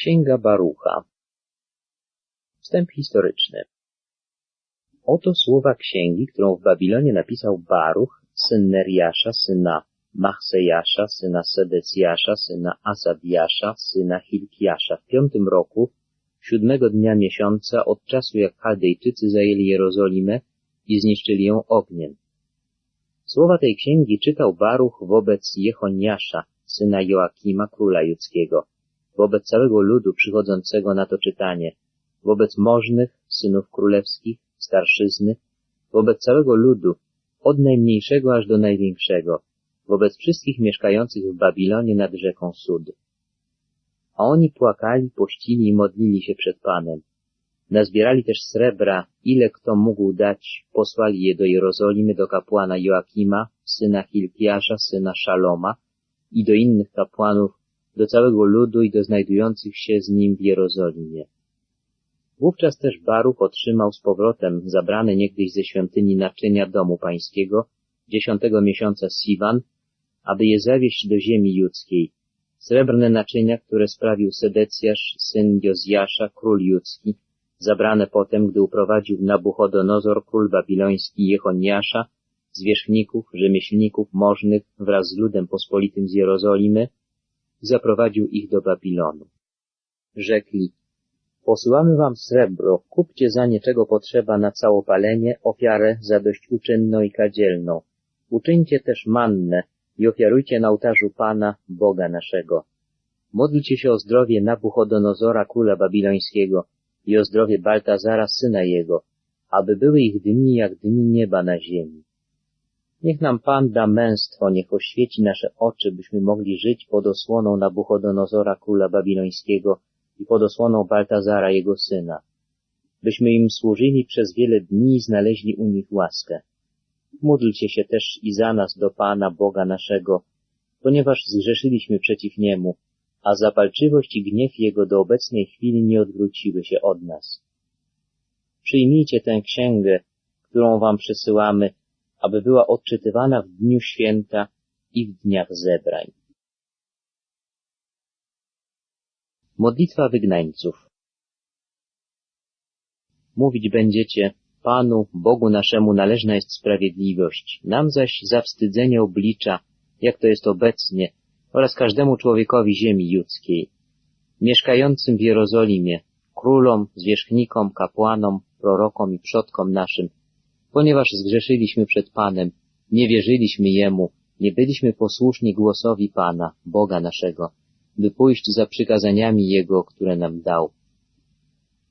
Księga Barucha. Wstęp historyczny. Oto słowa księgi, którą w Babilonie napisał Baruch, syn Neriasza, syna Machsejasza, syna Sedecjasza, syna Asadiasza, syna Hilkiasza. W piątym roku, siódmego dnia miesiąca od czasu jak Chaldejczycy zajęli Jerozolimę i zniszczyli ją ogniem. Słowa tej księgi czytał Baruch wobec Jechoniasza, syna Joakima, króla judzkiego, wobec całego ludu przychodzącego na to czytanie, wobec możnych, synów królewskich, starszyzny, wobec całego ludu, od najmniejszego aż do największego, wobec wszystkich mieszkających w Babilonie nad rzeką Sud. A oni płakali, pościli i modlili się przed Panem. Nazbierali też srebra, ile kto mógł dać, posłali je do Jerozolimy do kapłana Joakima, syna Hilkiasza, syna Szaloma i do innych kapłanów, do całego ludu i do znajdujących się z nim w Jerozolimie. Wówczas też Baruch otrzymał z powrotem zabrane niegdyś ze świątyni naczynia domu pańskiego, dziesiątego miesiąca Siwan, aby je zawieźć do ziemi judzkiej, srebrne naczynia, które sprawił Sedecjasz, syn Jozjasza, król judzki, zabrane potem, gdy uprowadził Nabuchodonozor, król babiloński Jechoniasza, zwierzchników, rzemieślników możnych wraz z ludem pospolitym z Jerozolimy, zaprowadził ich do Babilonu. Rzekli, posyłamy wam srebro, kupcie za nie czego potrzeba na całopalenie, ofiarę zadośćuczynną i kadzielną. Uczyńcie też mannę i ofiarujcie na ołtarzu Pana, Boga naszego. Modlcie się o zdrowie Nabuchodonozora, króla babilońskiego i o zdrowie Baltazara, syna jego, aby były ich dni jak dni nieba na ziemi. Niech nam Pan da męstwo, niech oświeci nasze oczy, byśmy mogli żyć pod osłoną Nabuchodonozora, króla babilońskiego i pod osłoną Baltazara, jego syna. Byśmy im służyli przez wiele dni i znaleźli u nich łaskę. Módlcie się też i za nas do Pana, Boga naszego, ponieważ zgrzeszyliśmy przeciw Niemu, a zapalczywość i gniew Jego do obecnej chwili nie odwróciły się od nas. Przyjmijcie tę księgę, którą Wam przesyłamy, aby była odczytywana w dniu święta i w dniach zebrań. Modlitwa wygnańców Mówić będziecie, Panu, Bogu naszemu należna jest sprawiedliwość, nam zaś zawstydzenie oblicza, jak to jest obecnie, oraz każdemu człowiekowi ziemi judzkiej, mieszkającym w Jerozolimie, królom, zwierzchnikom, kapłanom, prorokom i przodkom naszym, ponieważ zgrzeszyliśmy przed Panem, nie wierzyliśmy Jemu, nie byliśmy posłuszni głosowi Pana, Boga naszego, by pójść za przykazaniami Jego, które nam dał.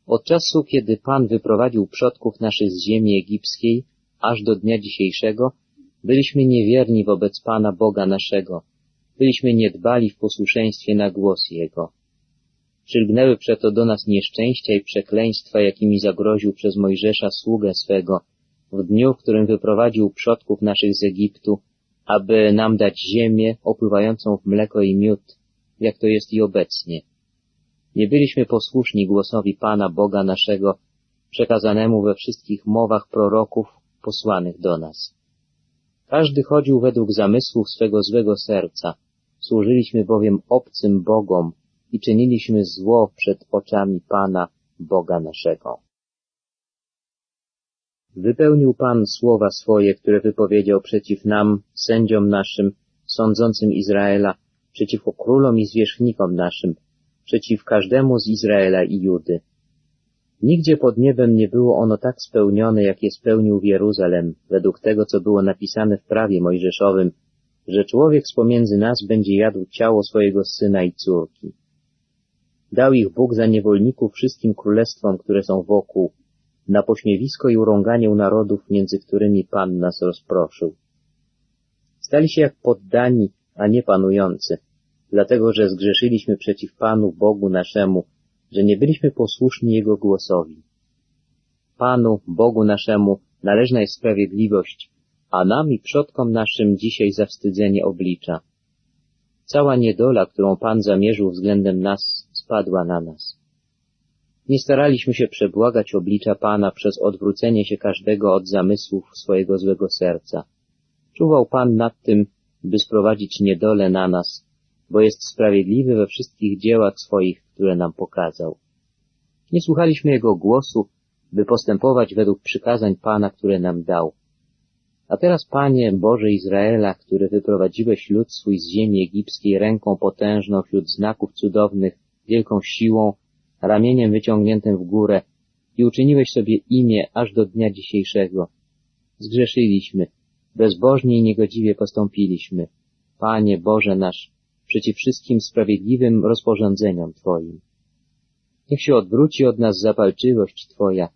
Od czasu, kiedy Pan wyprowadził przodków naszych z ziemi egipskiej, aż do dnia dzisiejszego, byliśmy niewierni wobec Pana Boga naszego, byliśmy niedbali w posłuszeństwie na głos Jego. Przylgnęły przeto do nas nieszczęścia i przekleństwa, jakimi zagroził przez Mojżesza sługę swego, w dniu, w którym wyprowadził przodków naszych z Egiptu, aby nam dać ziemię opływającą w mleko i miód, jak to jest i obecnie. Nie byliśmy posłuszni głosowi Pana Boga naszego, przekazanemu we wszystkich mowach proroków posłanych do nas. Każdy chodził według zamysłów swego złego serca, służyliśmy bowiem obcym Bogom i czyniliśmy zło przed oczami Pana Boga naszego. Wypełnił Pan słowa swoje, które wypowiedział przeciw nam, sędziom naszym, sądzącym Izraela, przeciwko królom i zwierzchnikom naszym, przeciw każdemu z Izraela i Judy. Nigdzie pod niebem nie było ono tak spełnione, jak je spełnił w Jeruzalem, według tego, co było napisane w prawie mojżeszowym, że człowiek z pomiędzy nas będzie jadł ciało swojego syna i córki. Dał ich Bóg za niewolników wszystkim królestwom, które są wokół, na pośmiewisko i urąganie u narodów, między którymi Pan nas rozproszył. Stali się jak poddani, a nie panujący, dlatego że zgrzeszyliśmy przeciw Panu Bogu naszemu, że nie byliśmy posłuszni Jego głosowi. Panu, Bogu naszemu, należna jest sprawiedliwość, a nam i przodkom naszym dzisiaj zawstydzenie oblicza. Cała niedola, którą Pan zamierzył względem nas, spadła na nas. Nie staraliśmy się przebłagać oblicza Pana przez odwrócenie się każdego od zamysłów swojego złego serca. Czuwał Pan nad tym, by sprowadzić niedolę na nas, bo jest sprawiedliwy we wszystkich dziełach swoich, które nam pokazał. Nie słuchaliśmy Jego głosu, by postępować według przykazań Pana, które nam dał. A teraz, Panie Boże Izraela, który wyprowadziłeś lud swój z ziemi egipskiej ręką potężną wśród znaków cudownych, wielką siłą, ramieniem wyciągniętym w górę i uczyniłeś sobie imię aż do dnia dzisiejszego. Zgrzeszyliśmy, bezbożnie i niegodziwie postąpiliśmy. Panie Boże nasz, przeciw wszystkim sprawiedliwym rozporządzeniom Twoim. Niech się odwróci od nas zapalczywość Twoja,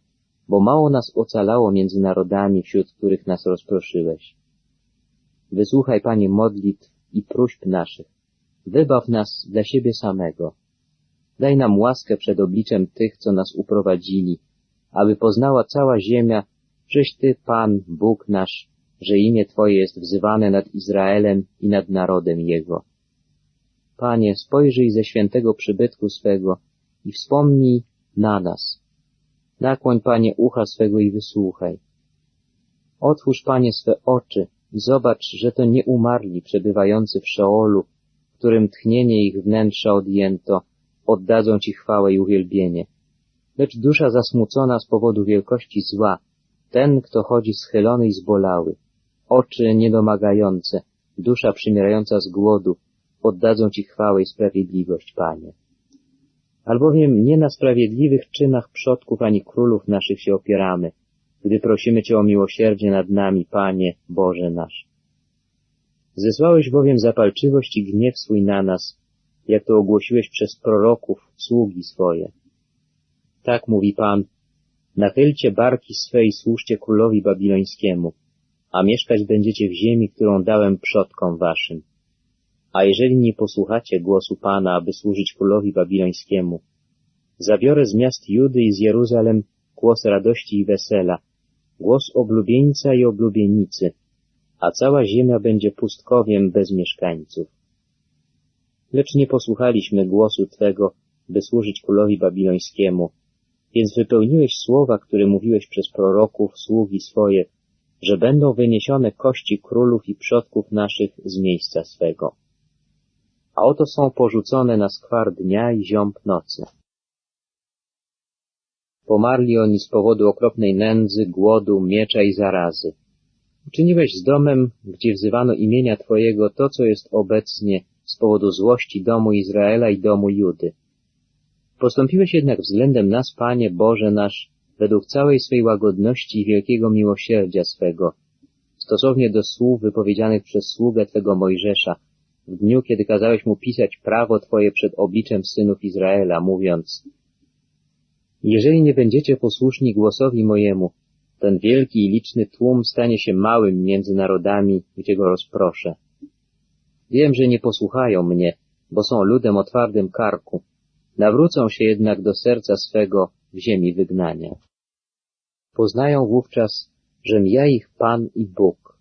bo mało nas ocalało między narodami, wśród których nas rozproszyłeś. Wysłuchaj, Panie, modlitw i próśb naszych. Wybaw nas dla siebie samego. Daj nam łaskę przed obliczem tych, co nas uprowadzili, aby poznała cała ziemia, żeś Ty, Pan, Bóg nasz, że imię Twoje jest wzywane nad Izraelem i nad narodem Jego. Panie, spojrzyj ze świętego przybytku swego i wspomnij na nas. Nakłoń, Panie, ucha swego i wysłuchaj. Otwórz, Panie, swe oczy i zobacz, że to nie umarli przebywający w Szeolu, którym tchnienie ich wnętrza odjęto, oddadzą Ci chwałę i uwielbienie. Lecz dusza zasmucona z powodu wielkości zła, ten, kto chodzi schylony i zbolały, oczy niedomagające, dusza przymierająca z głodu, oddadzą Ci chwałę i sprawiedliwość, Panie. Albowiem nie na sprawiedliwych czynach przodków ani królów naszych się opieramy, gdy prosimy Cię o miłosierdzie nad nami, Panie, Boże nasz. Zesłałeś bowiem zapalczywość i gniew swój na nas, jak to ogłosiłeś przez proroków, sługi swoje. Tak mówi Pan, nachylcie barki swe i służcie królowi babilońskiemu, a mieszkać będziecie w ziemi, którą dałem przodkom waszym. A jeżeli nie posłuchacie głosu Pana, aby służyć królowi babilońskiemu, zabiorę z miast Judy i z Jeruzalem głos radości i wesela, głos oblubieńca i oblubienicy, a cała ziemia będzie pustkowiem bez mieszkańców. Lecz nie posłuchaliśmy głosu Twego, by służyć królowi babilońskiemu, więc wypełniłeś słowa, które mówiłeś przez proroków, sługi swoje, że będą wyniesione kości królów i przodków naszych z miejsca swego. A oto są porzucone na skwar dnia i ziąb nocy. Pomarli oni z powodu okropnej nędzy, głodu, miecza i zarazy. Uczyniłeś z domem, gdzie wzywano imienia Twojego to, co jest obecnie z powodu złości domu Izraela i domu Judy. Postąpiłeś jednak względem nas, Panie Boże nasz, według całej swej łagodności i wielkiego miłosierdzia swego, stosownie do słów wypowiedzianych przez sługę Twego Mojżesza, w dniu, kiedy kazałeś mu pisać prawo Twoje przed obliczem synów Izraela, mówiąc Jeżeli nie będziecie posłuszni głosowi mojemu, ten wielki i liczny tłum stanie się małym między narodami, gdzie go rozproszę. Wiem, że nie posłuchają mnie, bo są ludem o twardym karku. Nawrócą się jednak do serca swego w ziemi wygnania. Poznają wówczas, żem ja ich Pan i Bóg.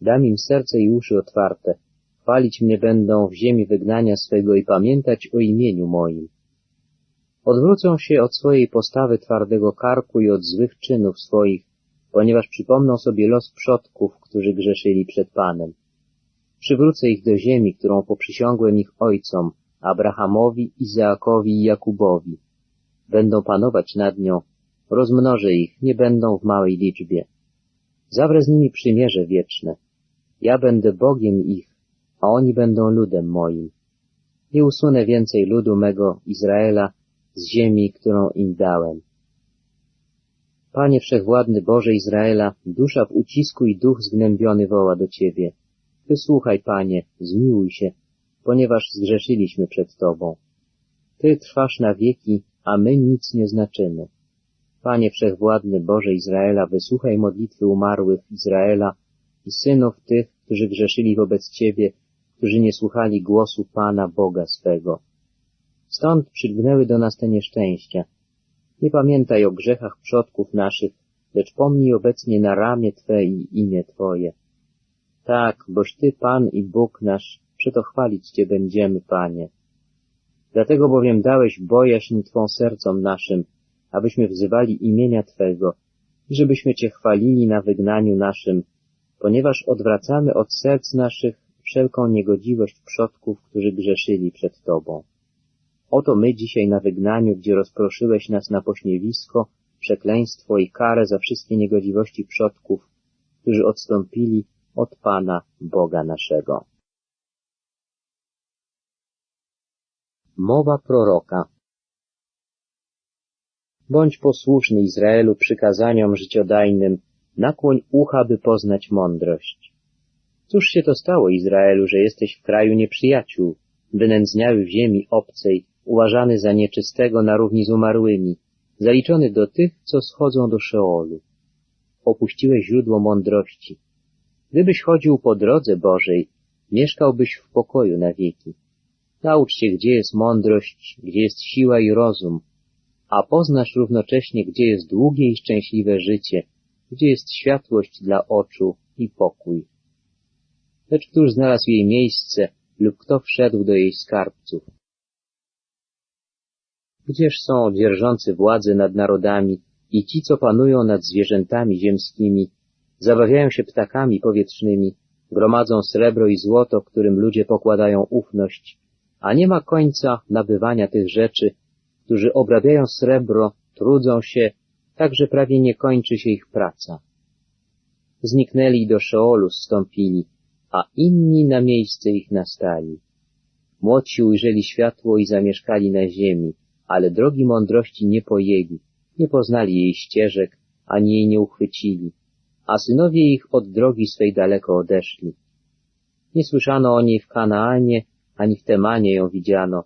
Dam im serce i uszy otwarte. Chwalić mnie będą w ziemi wygnania swego i pamiętać o imieniu moim. Odwrócą się od swojej postawy twardego karku i od złych czynów swoich, ponieważ przypomną sobie los przodków, którzy grzeszyli przed Panem. Przywrócę ich do ziemi, którą poprzysiągłem ich ojcom, Abrahamowi, Izaakowi i Jakubowi. Będą panować nad nią, rozmnożę ich, nie będą w małej liczbie. Zawrę z nimi przymierze wieczne. Ja będę Bogiem ich, a oni będą ludem moim. Nie usunę więcej ludu mego, Izraela, z ziemi, którą im dałem. Panie Wszechwładny Boże Izraela, dusza w ucisku i duch zgnębiony woła do Ciebie. Wysłuchaj, Panie, zmiłuj się, ponieważ zgrzeszyliśmy przed Tobą. Ty trwasz na wieki, a my nic nie znaczymy. Panie Wszechwładny Boże Izraela, wysłuchaj modlitwy umarłych Izraela i synów tych, którzy grzeszyli wobec Ciebie, którzy nie słuchali głosu Pana Boga swego. Stąd przylgnęły do nas te nieszczęścia. Nie pamiętaj o grzechach przodków naszych, lecz pomnij obecnie na ramię Twe i imię Twoje. Tak, boś Ty, Pan i Bóg nasz, przeto chwalić Cię będziemy, Panie. Dlatego bowiem dałeś bojaźń Twą sercom naszym, abyśmy wzywali imienia Twego i żebyśmy Cię chwalili na wygnaniu naszym, ponieważ odwracamy od serc naszych wszelką niegodziwość przodków, którzy grzeszyli przed Tobą. Oto my dzisiaj na wygnaniu, gdzie rozproszyłeś nas na pośmiewisko, przekleństwo i karę za wszystkie niegodziwości przodków, którzy odstąpili od Pana Boga naszego. Mowa proroka Bądź posłuszny Izraelu przykazaniom życiodajnym, nakłoń ucha, by poznać mądrość. Cóż się to stało, Izraelu, że jesteś w kraju nieprzyjaciół, wynędzniały w ziemi obcej, uważany za nieczystego na równi z umarłymi, zaliczony do tych, co schodzą do Szeolu. Opuściłeś źródło mądrości. Gdybyś chodził po drodze Bożej, mieszkałbyś w pokoju na wieki. Naucz się, gdzie jest mądrość, gdzie jest siła i rozum, a poznasz równocześnie, gdzie jest długie i szczęśliwe życie, gdzie jest światłość dla oczu i pokój. Lecz któż znalazł jej miejsce lub kto wszedł do jej skarbców? Gdzież są dzierżący władzę nad narodami i ci, co panują nad zwierzętami ziemskimi, zabawiają się ptakami powietrznymi, gromadzą srebro i złoto, którym ludzie pokładają ufność, a nie ma końca nabywania tych rzeczy, którzy obrabiają srebro, trudzą się, tak że prawie nie kończy się ich praca. Zniknęli i do Szeolu zstąpili, a inni na miejsce ich nastali. Młodsi ujrzeli światło i zamieszkali na ziemi, ale drogi mądrości nie pojęli, nie poznali jej ścieżek, ani jej nie uchwycili, a synowie ich od drogi swej daleko odeszli. Nie słyszano o niej w Kanaanie, ani w Temanie ją widziano.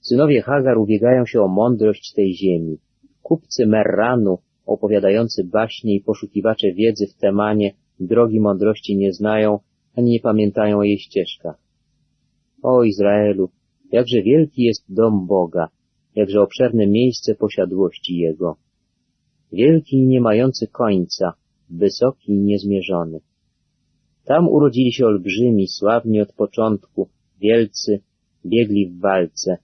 Synowie Hagar ubiegają się o mądrość tej ziemi. Kupcy Merranu, opowiadający baśnie i poszukiwacze wiedzy w Temanie, drogi mądrości nie znają, ani nie pamiętają o jej ścieżkach. O Izraelu, jakże wielki jest dom Boga, jakże obszerne miejsce posiadłości Jego. Wielki i nie mający końca, wysoki i niezmierzony. Tam urodzili się olbrzymi, sławni od początku, wielcy, biegli w walce.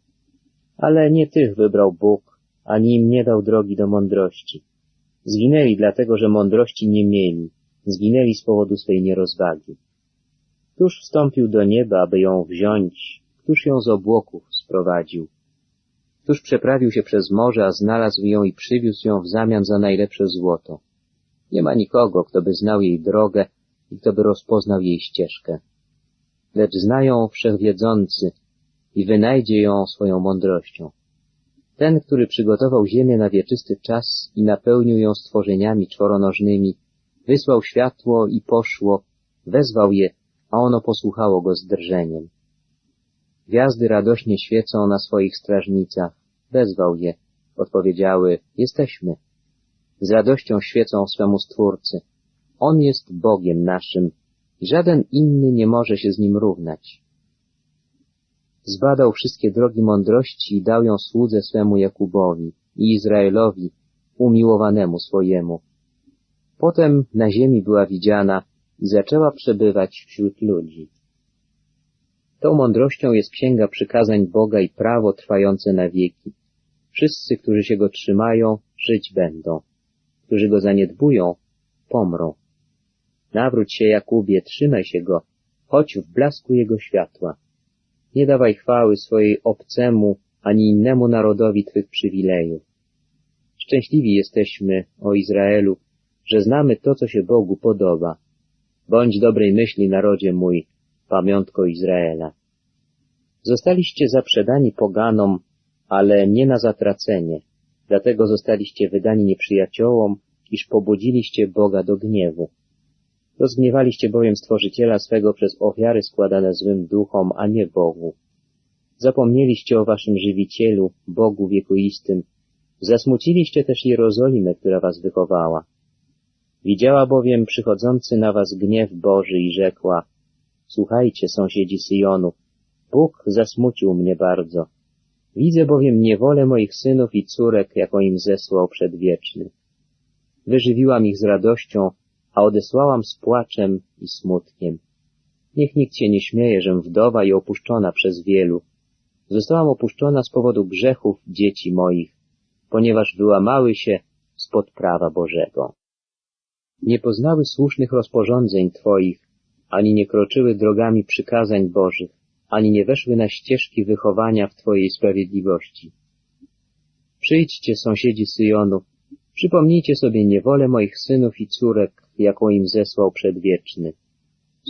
Ale nie tych wybrał Bóg, ani im nie dał drogi do mądrości. Zginęli dlatego, że mądrości nie mieli, zginęli z powodu swej nierozwagi. Któż wstąpił do nieba, aby ją wziąć? Któż ją z obłoków sprowadził? Któż przeprawił się przez morze, a znalazł ją i przywiózł ją w zamian za najlepsze złoto? Nie ma nikogo, kto by znał jej drogę i kto by rozpoznał jej ścieżkę. Lecz znają wszechwiedzący i wynajdzie ją swoją mądrością. Ten, który przygotował ziemię na wieczysty czas i napełnił ją stworzeniami czworonożnymi, wysłał światło i poszło, wezwał je, a ono posłuchało go z drżeniem. Gwiazdy radośnie świecą na swoich strażnicach. Wezwał je. Odpowiedziały, jesteśmy. Z radością świecą swemu Stwórcy. On jest Bogiem naszym i żaden inny nie może się z Nim równać. Zbadał wszystkie drogi mądrości i dał ją słudze swemu Jakubowi i Izraelowi, umiłowanemu swojemu. Potem na ziemi była widziana i zaczęła przebywać wśród ludzi. Tą mądrością jest księga przykazań Boga i prawo trwające na wieki. Wszyscy, którzy się go trzymają, żyć będą. Którzy go zaniedbują, pomrą. Nawróć się, Jakubie, trzymaj się go, chodź w blasku jego światła. Nie dawaj chwały swojej obcemu ani innemu narodowi Twych przywilejów. Szczęśliwi jesteśmy, o Izraelu, że znamy to, co się Bogu podoba. Bądź dobrej myśli, narodzie mój, pamiątko Izraela. Zostaliście zaprzedani poganom, ale nie na zatracenie, dlatego zostaliście wydani nieprzyjaciołom, iż pobudziliście Boga do gniewu. Rozgniewaliście bowiem Stworzyciela swego przez ofiary składane złym duchom, a nie Bogu. Zapomnieliście o waszym żywicielu, Bogu wiekuistym. Zasmuciliście też Jerozolimę, która was wychowała. Widziała bowiem przychodzący na was gniew Boży i rzekła, Słuchajcie, sąsiedzi Syjonu, Bóg zasmucił mnie bardzo. Widzę bowiem niewolę moich synów i córek, jaką im zesłał przedwieczny. Wyżywiłam ich z radością, a odesłałam z płaczem i smutkiem. Niech nikt się nie śmieje, żem wdowa i opuszczona przez wielu. Zostałam opuszczona z powodu grzechów dzieci moich, ponieważ wyłamały się spod prawa Bożego. Nie poznały słusznych rozporządzeń Twoich, ani nie kroczyły drogami przykazań Bożych, ani nie weszły na ścieżki wychowania w Twojej sprawiedliwości. Przyjdźcie, sąsiedzi Syjonu, przypomnijcie sobie niewolę moich synów i córek, jaką im zesłał przedwieczny.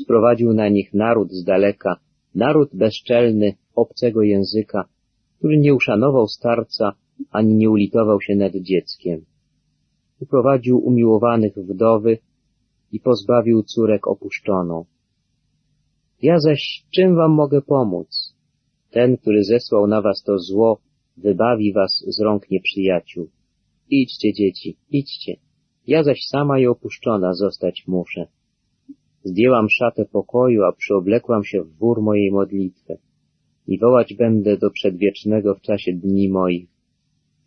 Sprowadził na nich naród z daleka, naród bezczelny, obcego języka, który nie uszanował starca, ani nie ulitował się nad dzieckiem. Uprowadził umiłowanych wdowy i pozbawił córek opuszczoną. Ja zaś czym wam mogę pomóc? Ten, który zesłał na was to zło, wybawi was z rąk nieprzyjaciół. Idźcie, dzieci, idźcie. Ja zaś sama i opuszczona zostać muszę. Zdjęłam szatę pokoju, a przyoblekłam się w wór mojej modlitwy. I wołać będę do przedwiecznego w czasie dni moich.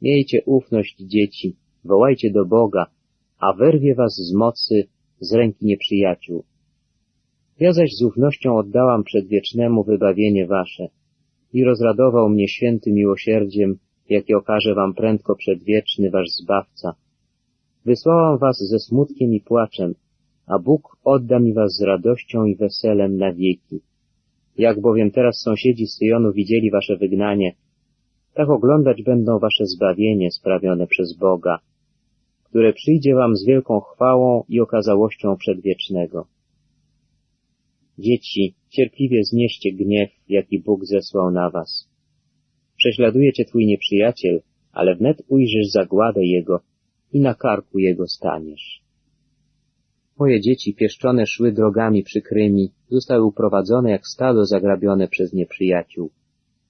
Miejcie ufność, dzieci, wołajcie do Boga, a wyrwie was z mocy, z ręki nieprzyjaciół. Ja zaś z ufnością oddałam przedwiecznemu wybawienie wasze i rozradował mnie świętym miłosierdziem, jakie okaże wam prędko przedwieczny wasz Zbawca. Wysłałam was ze smutkiem i płaczem, a Bóg odda mi was z radością i weselem na wieki. Jak bowiem teraz sąsiedzi Syjonu widzieli wasze wygnanie, tak oglądać będą wasze zbawienie sprawione przez Boga, które przyjdzie wam z wielką chwałą i okazałością przedwiecznego. Dzieci, cierpliwie znieście gniew, jaki Bóg zesłał na was. Prześladuje cię twój nieprzyjaciel, ale wnet ujrzysz zagładę jego i na karku jego staniesz. Moje dzieci pieszczone szły drogami przykrymi, zostały uprowadzone jak stado zagrabione przez nieprzyjaciół.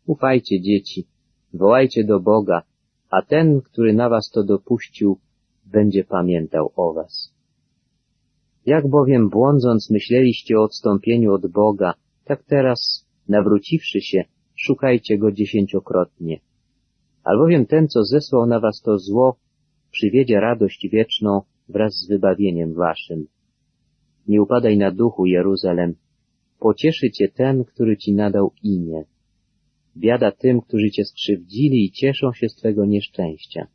Ufajcie, dzieci, wołajcie do Boga, a ten, który na was to dopuścił, będzie pamiętał o was. Jak bowiem błądząc myśleliście o odstąpieniu od Boga, tak teraz, nawróciwszy się, szukajcie Go dziesięciokrotnie. Albowiem ten, co zesłał na was to zło, przywiedzie radość wieczną wraz z wybawieniem waszym. Nie upadaj na duchu, Jeruzalem. Pocieszy cię ten, który ci nadał imię. Biada tym, którzy cię skrzywdzili i cieszą się z twego nieszczęścia.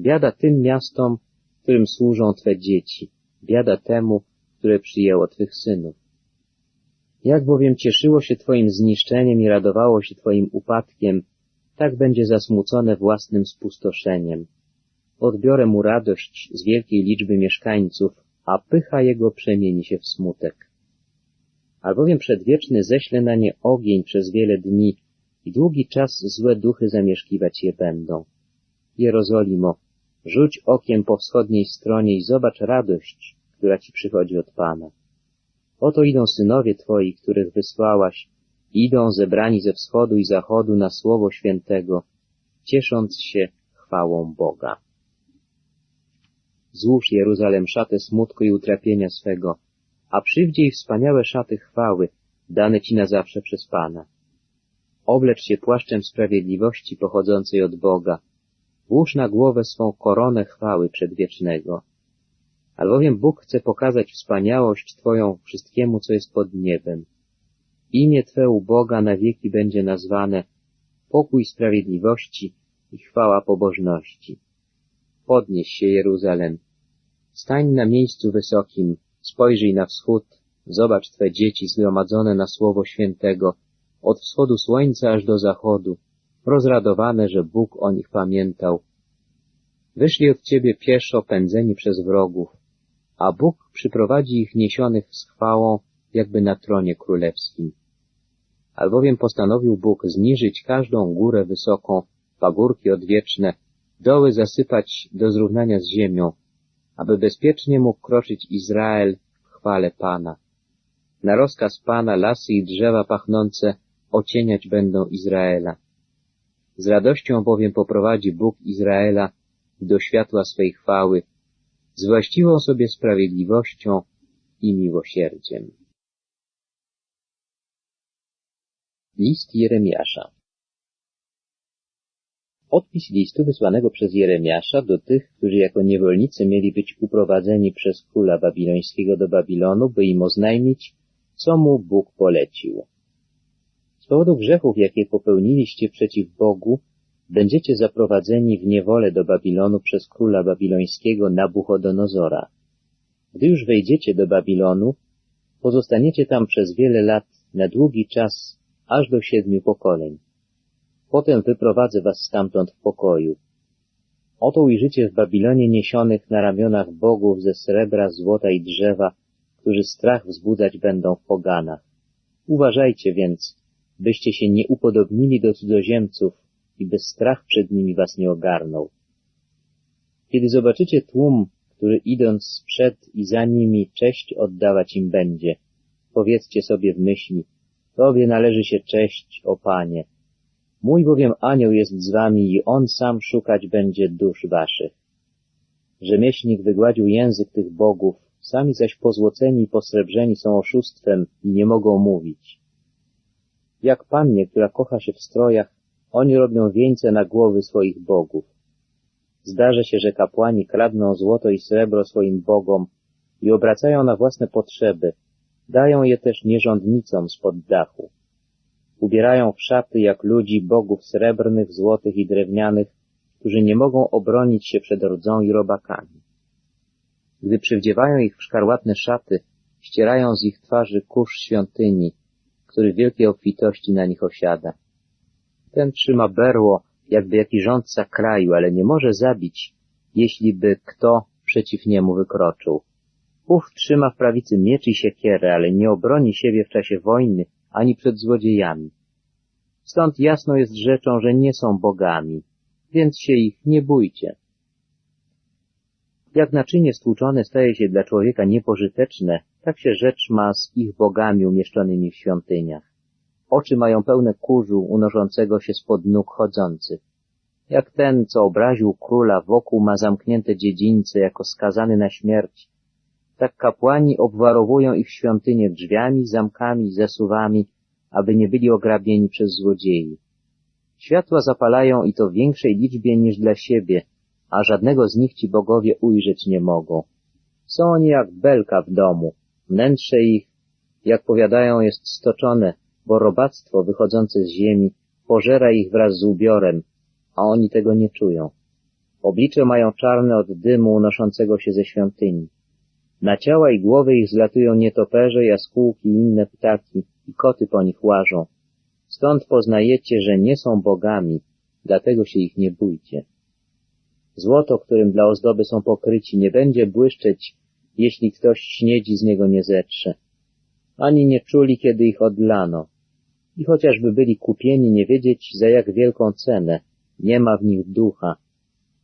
Biada tym miastom, którym służą twe dzieci. Biada temu, które przyjęło twych synów. Jak bowiem cieszyło się twoim zniszczeniem i radowało się twoim upadkiem, tak będzie zasmucone własnym spustoszeniem. Odbiorę mu radość z wielkiej liczby mieszkańców, a pycha jego przemieni się w smutek. Albowiem przedwieczny ześle na nie ogień przez wiele dni i długi czas złe duchy zamieszkiwać je będą. Jerozolimo, rzuć okiem po wschodniej stronie i zobacz radość, która ci przychodzi od Pana. Oto idą synowie Twoi, których wysłałaś, idą zebrani ze wschodu i zachodu na Słowo Świętego, ciesząc się chwałą Boga. Złóż Jeruzalem szatę smutku i utrapienia swego, a przywdziej wspaniałe szaty chwały, dane Ci na zawsze przez Pana. Oblecz się płaszczem sprawiedliwości pochodzącej od Boga, włóż na głowę swą koronę chwały przedwiecznego. Albowiem Bóg chce pokazać wspaniałość Twoją wszystkiemu, co jest pod niebem. Imię Twe u Boga na wieki będzie nazwane pokój sprawiedliwości i chwała pobożności. Podnieś się, Jeruzalem. Stań na miejscu wysokim, spojrzyj na wschód, zobacz Twe dzieci zgromadzone na Słowo Świętego, od wschodu słońca aż do zachodu, rozradowane, że Bóg o nich pamiętał. Wyszli od Ciebie pieszo, pędzeni przez wrogów, a Bóg przyprowadzi ich niesionych z chwałą, jakby na tronie królewskim. Albowiem postanowił Bóg zniżyć każdą górę wysoką, pagórki odwieczne, doły zasypać do zrównania z ziemią, aby bezpiecznie mógł kroczyć Izrael w chwale Pana. Na rozkaz Pana lasy i drzewa pachnące ocieniać będą Izraela. Z radością bowiem poprowadzi Bóg Izraela do światła swej chwały, z właściwą sobie sprawiedliwością i miłosierdziem. List Jeremiasza Odpis listu wysłanego przez Jeremiasza do tych, którzy jako niewolnicy mieli być uprowadzeni przez króla babilońskiego do Babilonu, by im oznajmić, co mu Bóg polecił. Z powodu grzechów, jakie popełniliście przeciw Bogu, będziecie zaprowadzeni w niewolę do Babilonu przez króla babilońskiego Nabuchodonozora. Gdy już wejdziecie do Babilonu, Pozostaniecie tam przez wiele lat, na długi czas, aż do siedmiu pokoleń. Potem wyprowadzę was stamtąd w pokoju. Oto ujrzycie w Babilonie niesionych na ramionach bogów ze srebra, złota i drzewa, którzy strach wzbudzać będą w poganach. Uważajcie więc, byście się nie upodobnili do cudzoziemców i by strach przed nimi was nie ogarnął. Kiedy zobaczycie tłum, który idąc przed i za nimi cześć oddawać im będzie, powiedzcie sobie w myśli, Tobie należy się cześć, o Panie. Mój bowiem anioł jest z wami i on sam szukać będzie dusz waszych. Rzemieślnik wygładził język tych bogów, sami zaś pozłoceni i posrebrzeni są oszustwem i nie mogą mówić. Jak pannie, która kocha się w strojach, oni robią wieńce na głowy swoich bogów. Zdarza się, że kapłani kradną złoto i srebro swoim bogom i obracają na własne potrzeby, dają je też nierządnicom spod dachu. Ubierają w szaty jak ludzi bogów srebrnych, złotych i drewnianych, którzy nie mogą obronić się przed rdzą i robakami. Gdy przywdziewają ich w szkarłatne szaty, ścierają z ich twarzy kurz świątyni, który wielkiej obfitości na nich osiada. Ten trzyma berło, jakby jakiś rządca kraju, ale nie może zabić, jeśli by kto przeciw niemu wykroczył. Ów trzyma w prawicy miecz i siekierę, ale nie obroni siebie w czasie wojny ani przed złodziejami. Stąd jasno jest rzeczą, że nie są bogami, więc się ich nie bójcie. Jak naczynie stłuczone staje się dla człowieka niepożyteczne, tak się rzecz ma z ich bogami umieszczonymi w świątyniach. Oczy mają pełne kurzu unoszącego się spod nóg chodzących. Jak ten, co obraził króla, wokół ma zamknięte dziedzińce jako skazany na śmierć, tak kapłani obwarowują ich świątynię drzwiami, zamkami, zasuwami, aby nie byli ograbieni przez złodziei. Światła zapalają i to w większej liczbie niż dla siebie, a żadnego z nich ci bogowie ujrzeć nie mogą. Są oni jak belka w domu, wnętrze ich, jak powiadają, jest stoczone, bo robactwo wychodzące z ziemi pożera ich wraz z ubiorem, a oni tego nie czują. Oblicze mają czarne od dymu unoszącego się ze świątyni. Na ciała i głowy ich zlatują nietoperze, jaskółki i inne ptaki i koty po nich łażą. Stąd poznajecie, że nie są bogami, dlatego się ich nie bójcie. Złoto, którym dla ozdoby są pokryci, nie będzie błyszczeć, jeśli ktoś śniedzi z niego nie zetrze. Ani nie czuli, kiedy ich odlano. I chociażby byli kupieni, nie wiedzieć, za jak wielką cenę, nie ma w nich ducha.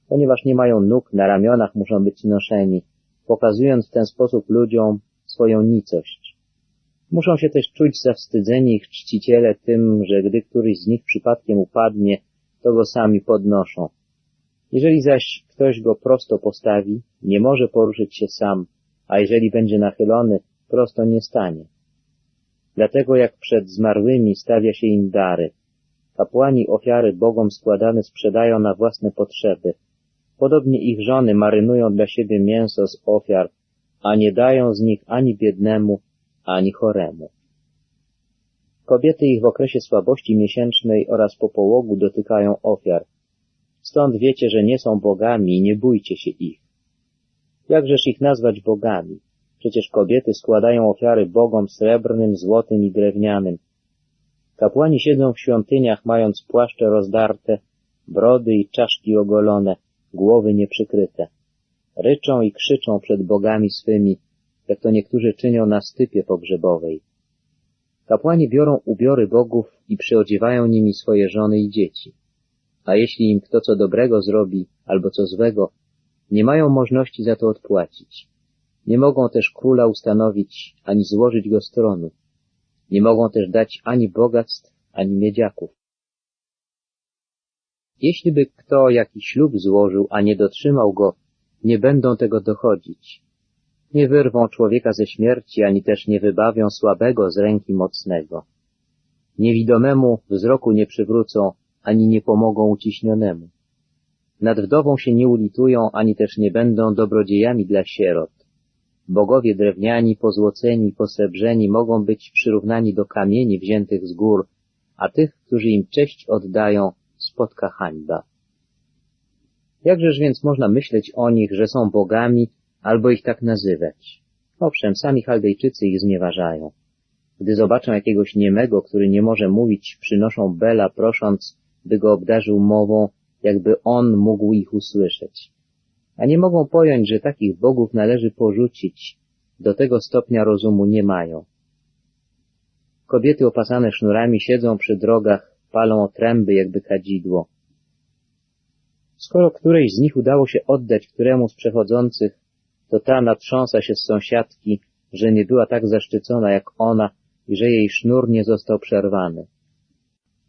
Ponieważ nie mają nóg, na ramionach muszą być noszeni, pokazując w ten sposób ludziom swoją nicość. Muszą się też czuć zawstydzeni ich czciciele tym, że gdy któryś z nich przypadkiem upadnie, to go sami podnoszą. Jeżeli zaś ktoś go prosto postawi, nie może poruszyć się sam, a jeżeli będzie nachylony, prosto nie stanie. Dlatego jak przed zmarłymi stawia się im dary, kapłani ofiary Bogom składane sprzedają na własne potrzeby, Podobnie ich żony marynują dla siebie mięso z ofiar, a nie dają z nich ani biednemu, ani choremu. Kobiety ich w okresie słabości miesięcznej oraz po połogu dotykają ofiar. Stąd wiecie, że nie są bogami i nie bójcie się ich. Jakżeż ich nazwać bogami? Przecież kobiety składają ofiary bogom srebrnym, złotym i drewnianym. Kapłani siedzą w świątyniach, mając płaszcze rozdarte, brody i czaszki ogolone, głowy nieprzykryte. Ryczą i krzyczą przed bogami swymi, jak to niektórzy czynią na stypie pogrzebowej. Kapłani biorą ubiory bogów i przyodziewają nimi swoje żony i dzieci. A jeśli im kto co dobrego zrobi albo co złego, nie mają możliwości za to odpłacić. Nie mogą też króla ustanowić, ani złożyć go z tronu. Nie mogą też dać ani bogactw, ani miedziaków. Jeśli by kto jakiś ślub złożył, a nie dotrzymał go, nie będą tego dochodzić. Nie wyrwą człowieka ze śmierci, ani też nie wybawią słabego z ręki mocnego. Niewidomemu wzroku nie przywrócą, ani nie pomogą uciśnionemu. Nad wdową się nie ulitują, ani też nie będą dobrodziejami dla sierot. Bogowie drewniani, pozłoceni, posrebrzeni mogą być przyrównani do kamieni wziętych z gór, a tych, którzy im cześć oddają, spotka hańba. Jakżeż więc można myśleć o nich, że są bogami, albo ich tak nazywać? Owszem, sami Chaldejczycy ich znieważają. Gdy zobaczą jakiegoś niemego, który nie może mówić, przynoszą Bela, prosząc, by go obdarzył mową, jakby on mógł ich usłyszeć. A nie mogą pojąć, że takich bogów należy porzucić, do tego stopnia rozumu nie mają. Kobiety opasane sznurami siedzą przy drogach, palą otręby jakby kadzidło. Skoro którejś z nich udało się oddać któremu z przechodzących, to ta natrząsa się z sąsiadki, że nie była tak zaszczycona jak ona i że jej sznur nie został przerwany.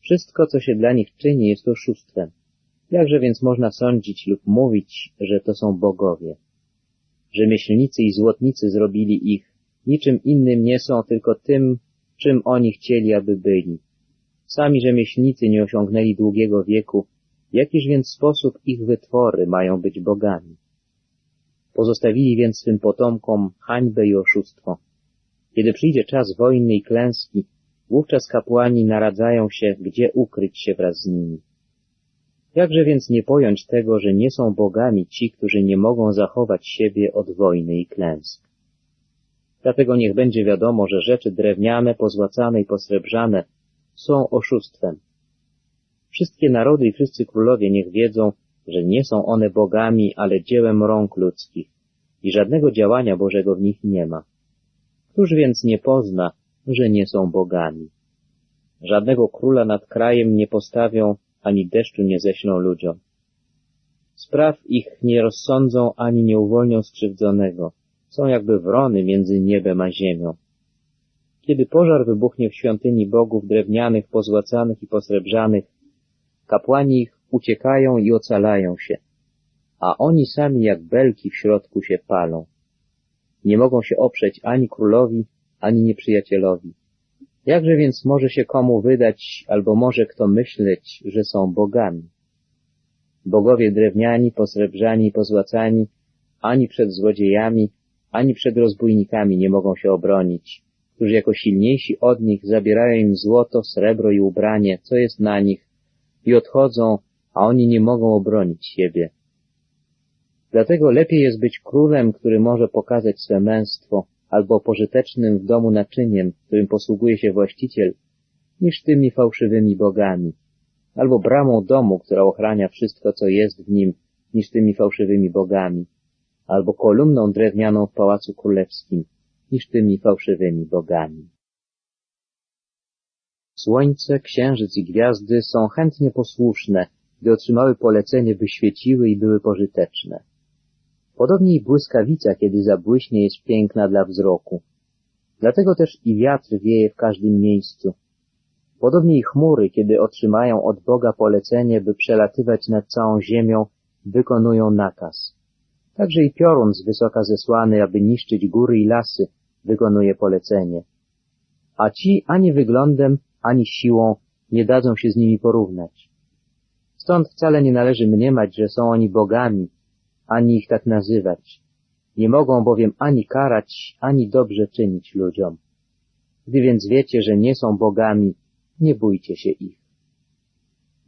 Wszystko, co się dla nich czyni, jest oszustwem. Jakże więc można sądzić lub mówić, że to są bogowie? Rzemieślnicy i złotnicy zrobili ich, niczym innym nie są, tylko tym, czym oni chcieli, aby byli. Sami rzemieślnicy nie osiągnęli długiego wieku, jakiż więc sposób ich wytwory mają być bogami? Pozostawili więc swym potomkom hańbę i oszustwo. Kiedy przyjdzie czas wojny i klęski, wówczas kapłani naradzają się, gdzie ukryć się wraz z nimi. Jakże więc nie pojąć tego, że nie są bogami ci, którzy nie mogą zachować siebie od wojny i klęsk? Dlatego niech będzie wiadomo, że rzeczy drewniane, pozłacane i posrebrzane są oszustwem. Wszystkie narody i wszyscy królowie niech wiedzą, że nie są one bogami, ale dziełem rąk ludzkich i żadnego działania Bożego w nich nie ma. Któż więc nie pozna, że nie są bogami? Żadnego króla nad krajem nie postawią, ani deszczu nie ześlą ludziom. Spraw ich nie rozsądzą, ani nie uwolnią skrzywdzonego. Są jakby wrony między niebem a ziemią. Kiedy pożar wybuchnie w świątyni bogów drewnianych, pozłacanych i posrebrzanych, kapłani ich uciekają i ocalają się, a oni sami jak belki w środku się palą. Nie mogą się oprzeć ani królowi, ani nieprzyjacielowi. Jakże więc może się komu wydać, albo może kto myśleć, że są bogami? Bogowie drewniani, posrebrzani pozłacani, ani przed złodziejami, ani przed rozbójnikami nie mogą się obronić, którzy jako silniejsi od nich zabierają im złoto, srebro i ubranie, co jest na nich, i odchodzą, a oni nie mogą obronić siebie. Dlatego lepiej jest być królem, który może pokazać swe męstwo, albo pożytecznym w domu naczyniem, którym posługuje się właściciel, niż tymi fałszywymi bogami, albo bramą domu, która ochrania wszystko, co jest w nim, niż tymi fałszywymi bogami, albo kolumną drewnianą w pałacu królewskim, niż tymi fałszywymi bogami. Słońce, księżyc i gwiazdy są chętnie posłuszne, gdy otrzymały polecenie, by świeciły i były pożyteczne. Podobnie i błyskawica, kiedy zabłyśnie, jest piękna dla wzroku. Dlatego też i wiatr wieje w każdym miejscu. Podobnie i chmury, kiedy otrzymają od Boga polecenie, by przelatywać nad całą ziemią, wykonują nakaz. Także i piorun z wysoka zesłany, aby niszczyć góry i lasy, wykonuje polecenie. A ci ani wyglądem, ani siłą nie dadzą się z nimi porównać. Stąd wcale nie należy mniemać, że są oni bogami, ani ich tak nazywać. Nie mogą bowiem ani karać, ani dobrze czynić ludziom. Gdy więc wiecie, że nie są bogami, nie bójcie się ich.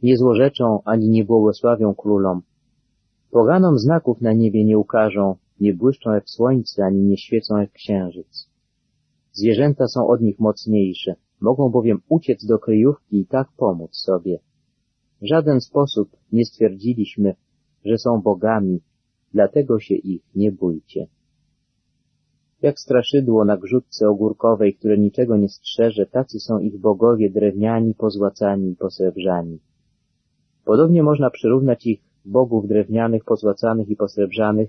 Nie złorzeczą, ani nie błogosławią królom. Poganom znaków na niebie nie ukażą, nie błyszczą jak słońce, ani nie świecą jak księżyc. Zwierzęta są od nich mocniejsze, mogą bowiem uciec do kryjówki i tak pomóc sobie. W żaden sposób nie stwierdziliśmy, że są bogami, dlatego się ich nie bójcie. Jak straszydło na grzutce ogórkowej, które niczego nie strzeże, tacy są ich bogowie drewniani, pozłacani i posrebrzani. Podobnie można przyrównać ich bogów drewnianych, pozłacanych i posrebrzanych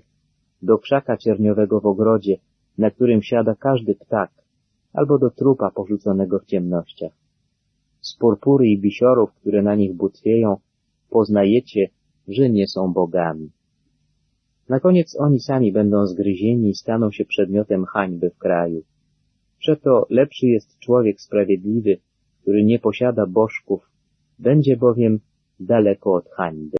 do krzaka cierniowego w ogrodzie, na którym siada każdy ptak, albo do trupa porzuconego w ciemnościach. Z purpury i bisiorów, które na nich butwieją, poznajecie, że nie są bogami. Na koniec oni sami będą zgryzieni i staną się przedmiotem hańby w kraju. Przeto lepszy jest człowiek sprawiedliwy, który nie posiada bożków, będzie bowiem daleko od hańby.